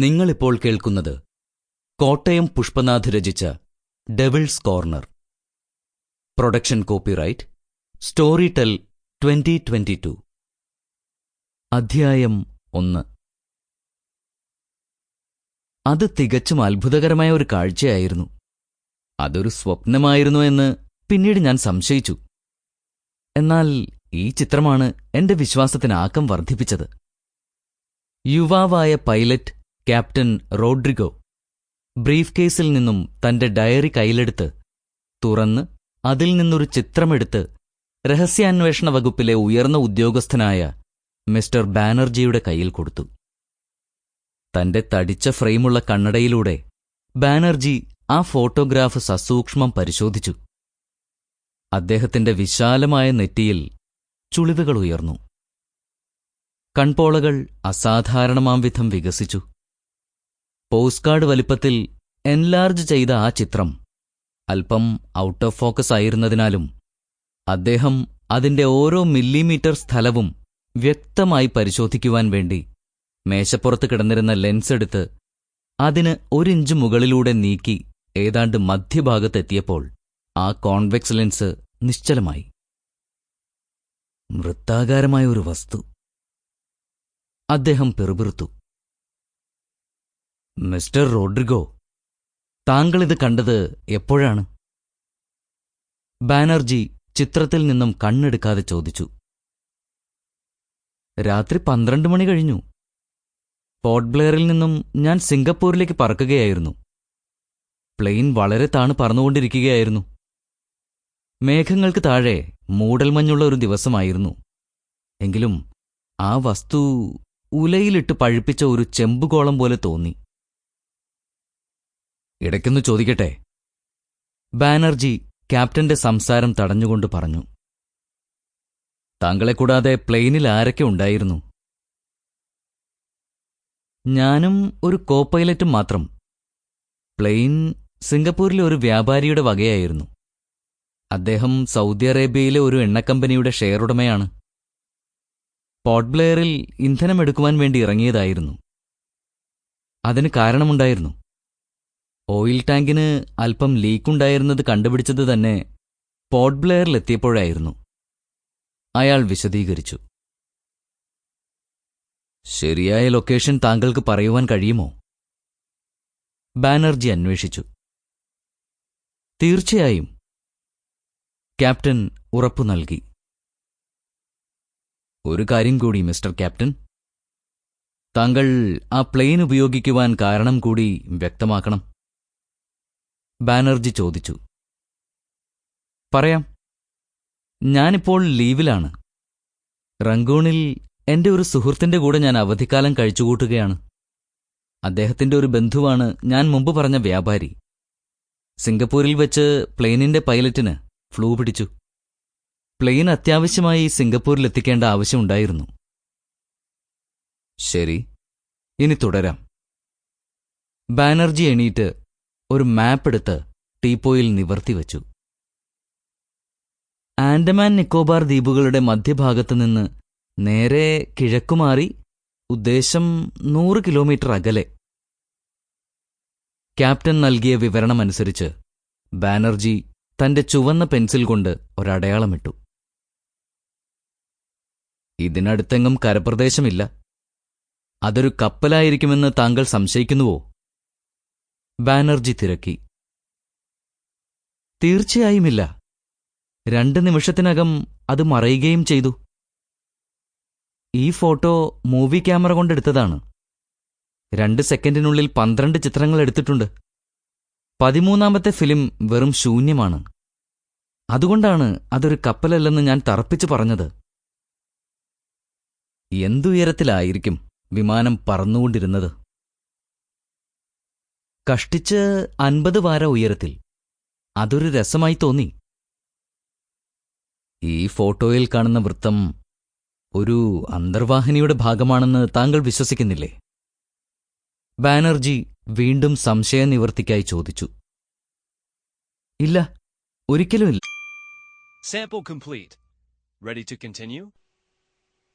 നിങ്ങളിപ്പോൾ കേൾക്കുന്നത് കോട്ടയം പുഷ്പനാഥ് രചിച്ച devil's corner production copyright Storytel twenty twenty two അധ്യായം ഒന്ന്. അത് തികച്ചും അത്ഭുതകരമായ ഒരു കാഴ്ചയായിരുന്നു. അതൊരു സ്വപ്നമായിരുന്നു എന്ന് പിന്നീട് ഞാൻ സംശയിച്ചു. എന്നാൽ ഈ ചിത്രമാണ് എന്റെ വിശ്വാസത്തിന് ആക്കം വർദ്ധിപ്പിച്ചത്. യുവാവായ പൈലറ്റ് ക്യാപ്റ്റൻ റോഡ്രിഗോ ബ്രീഫ് കേസിൽ നിന്നും തന്റെ ഡയറി കയ്യിലെടുത്ത് തുറന്ന് അതിൽ നിന്നൊരു ചിത്രമെടുത്ത് രഹസ്യാന്വേഷണ വകുപ്പിലെ ഉയർന്ന ഉദ്യോഗസ്ഥനായ മിസ്റ്റർ ബാനർജിയുടെ കയ്യിൽ കൊടുത്തു. തന്റെ തടിച്ച ഫ്രെയിമുള്ള കണ്ണടയിലൂടെ ബാനർജി ആ ഫോട്ടോഗ്രാഫ് സസൂക്ഷ്മം പരിശോധിച്ചു. അദ്ദേഹത്തിന്റെ വിശാലമായ നെറ്റിയിൽ ചുളിവുകൾ ഉയർന്നു. കൺപോളകൾ അസാധാരണമാം വിധം വികസിച്ചു. പോസ്റ്റ് കാർഡ് വലിപ്പത്തിൽ എൻലാർജ് ചെയ്ത ആ ചിത്രം അല്പം ഔട്ട് ഓഫ് ഫോക്കസ് ആയിരുന്നതിനാലും അദ്ദേഹം അതിന്റെ ഓരോ മില്ലിമീറ്റർ സ്ഥലവും വ്യക്തമായി പരിശോധിക്കുവാൻ വേണ്ടി മേശപ്പുറത്ത് കിടന്നിരുന്ന ലെൻസ് എടുത്ത് അതിന് ഒരിഞ്ച് മുകളിലൂടെ നീക്കി ഏതാണ്ട് മധ്യഭാഗത്തെത്തിയപ്പോൾ ആ കോൺവെക്സ് ലെൻസ് നിശ്ചലമായി. വൃത്താകാരമായ ഒരു വസ്തു. അദ്ദേഹം പെറുപിറുത്തു. മിസ്റ്റർ റോഡ്രിഗോ താങ്കൾ ഇത് കണ്ടത് എപ്പോഴാണ്? ബാനർജി ചിത്രത്തിൽ നിന്നും കണ്ണെടുക്കാതെ ചോദിച്ചു. രാത്രി പന്ത്രണ്ട് മണി കഴിഞ്ഞു. പോർട്ട് ബ്ലെയറിൽ നിന്നും ഞാൻ സിംഗപ്പൂരിലേക്ക് പറക്കുകയായിരുന്നു. പ്ലെയിൻ വളരെ താണ് പറന്നുകൊണ്ടിരിക്കുകയായിരുന്നു. മേഘങ്ങൾക്ക് താഴെ മൂടൽമഞ്ഞുള്ള ഒരു ദിവസമായിരുന്നു. എങ്കിലും ആ വസ്തു ഉലയിലിട്ട് പഴുപ്പിച്ച ഒരു ചെമ്പുകോളം പോലെ തോന്നി. ഇടയ്ക്കൊന്ന് ചോദിക്കട്ടെ? ബാനർജി ക്യാപ്റ്റന്റെ സംസാരം തടഞ്ഞുകൊണ്ട് പറഞ്ഞു. താങ്കളെ കൂടാതെ പ്ലെയിനിൽ ആരൊക്കെ ഉണ്ടായിരുന്നു? ഞാനും ഒരു കോ പൈലറ്റും മാത്രം. പ്ലെയിൻ സിംഗപ്പൂരിലെ ഒരു വ്യാപാരിയുടെ വകയായിരുന്നു. അദ്ദേഹം സൗദി അറേബ്യയിലെ ഒരു എണ്ണക്കമ്പനിയുടെ ഷെയർ ഉടമയാണ് പോർട്ട് ബ്ലെയറിൽ ഇന്ധനമെടുക്കുവാൻ വേണ്ടി ഇറങ്ങിയതായിരുന്നു. അതിന് കാരണമുണ്ടായിരുന്നു. ഓയിൽ ടാങ്കിന് അല്പം ലീക്കുണ്ടായിരുന്നത് കണ്ടുപിടിച്ചത് തന്നെ പോർട്ട് ബ്ലെയറിലെത്തിയപ്പോഴായിരുന്നു. അയാൾ വിശദീകരിച്ചു. ശരിയായ ലൊക്കേഷൻ താങ്കൾക്ക് പറയുവാൻ കഴിയുമോ? ബാനർജി അന്വേഷിച്ചു. തീർച്ചയായും. ക്യാപ്റ്റൻ ഉറപ്പു നൽകി. ഒരു കാര്യം കൂടി മിസ്റ്റർ ക്യാപ്റ്റൻ. താങ്കൾ ആ പ്ലെയിൻ ഉപയോഗിക്കുവാൻ കാരണം കൂടി വ്യക്തമാക്കണം. ബാനർജി ചോദിച്ചു. പറയാം. ഞാനിപ്പോൾ ലീവിലാണ്. റങ്കൂണിൽ എന്റെ ഒരു സുഹൃത്തിന്റെ കൂടെ ഞാൻ അവധിക്കാലം കഴിച്ചുകൂട്ടുകയാണ്. അദ്ദേഹത്തിന്റെ ഒരു ബന്ധുവാണ് ഞാൻ മുമ്പ് പറഞ്ഞ വ്യാപാരി. സിംഗപ്പൂരിൽ വെച്ച് പ്ലെയിനിന്റെ പൈലറ്റിന് ഫ്ലൂ പിടിച്ചു. പ്ലെയിൻ അത്യാവശ്യമായി സിംഗപ്പൂരിൽ സിംഗപ്പൂരിലെത്തിക്കേണ്ട ആവശ്യമുണ്ടായിരുന്നു ശരി ഇനി തുടരാം. ബാനർജി എണീറ്റ് ഒരു മാപ്പ് എടുത്ത് ടീപ്പോയിൽ നിവർത്തിവച്ചു ആൻഡമാൻ നിക്കോബാർ ദ്വീപുകളുടെ മധ്യഭാഗത്തു നിന്ന് നേരെ കിഴക്കുമാറി ഉദ്ദേശം നൂറ് കിലോമീറ്റർ അകലെ. ക്യാപ്റ്റൻ നൽകിയ വിവരണമനുസരിച്ച് ബാനർജി തന്റെ ചുവന്ന പെൻസിൽ കൊണ്ട് ഒരടയാളമിട്ടു. ഇതിനടുത്തെങ്ങും കരപ്രദേശമില്ല. അതൊരു കപ്പലായിരിക്കുമെന്ന് താങ്കൾ സംശയിക്കുന്നുവോ? ബാനർജി തിരക്കി. തീർച്ചയായുമില്ല. രണ്ട് നിമിഷത്തിനകം അത് മറയുകയും ചെയ്തു. ഈ ഫോട്ടോ മൂവി ക്യാമറ കൊണ്ടെടുത്തതാണ്. രണ്ട് സെക്കൻഡിനുള്ളിൽ പന്ത്രണ്ട് ചിത്രങ്ങൾ എടുത്തിട്ടുണ്ട്. പതിമൂന്നാമത്തെ ഫിലിം വെറും ശൂന്യമാണ്. അതുകൊണ്ടാണ് അതൊരു കപ്പലല്ലെന്ന് ഞാൻ തറപ്പിച്ചു പറഞ്ഞത്. എന്തുയരത്തിലായിരിക്കും വിമാനം പറന്നുകൊണ്ടിരുന്നത്? കഷ്ടിച്ച് അൻപത് വാര ഉയരത്തിൽ. അതൊരു രസമായി തോന്നി. ഈ ഫോട്ടോയിൽ കാണുന്ന വൃത്തം ഒരു അന്തർവാഹിനിയുടെ ഭാഗമാണെന്ന് താങ്കൾ വിശ്വസിക്കുന്നില്ലേ? ബാനർജി വീണ്ടും സംശയനിവൃത്തിക്കായി ചോദിച്ചു. ഇല്ല ഒരിക്കലുമില്ല. Sample complete. Ready to continue?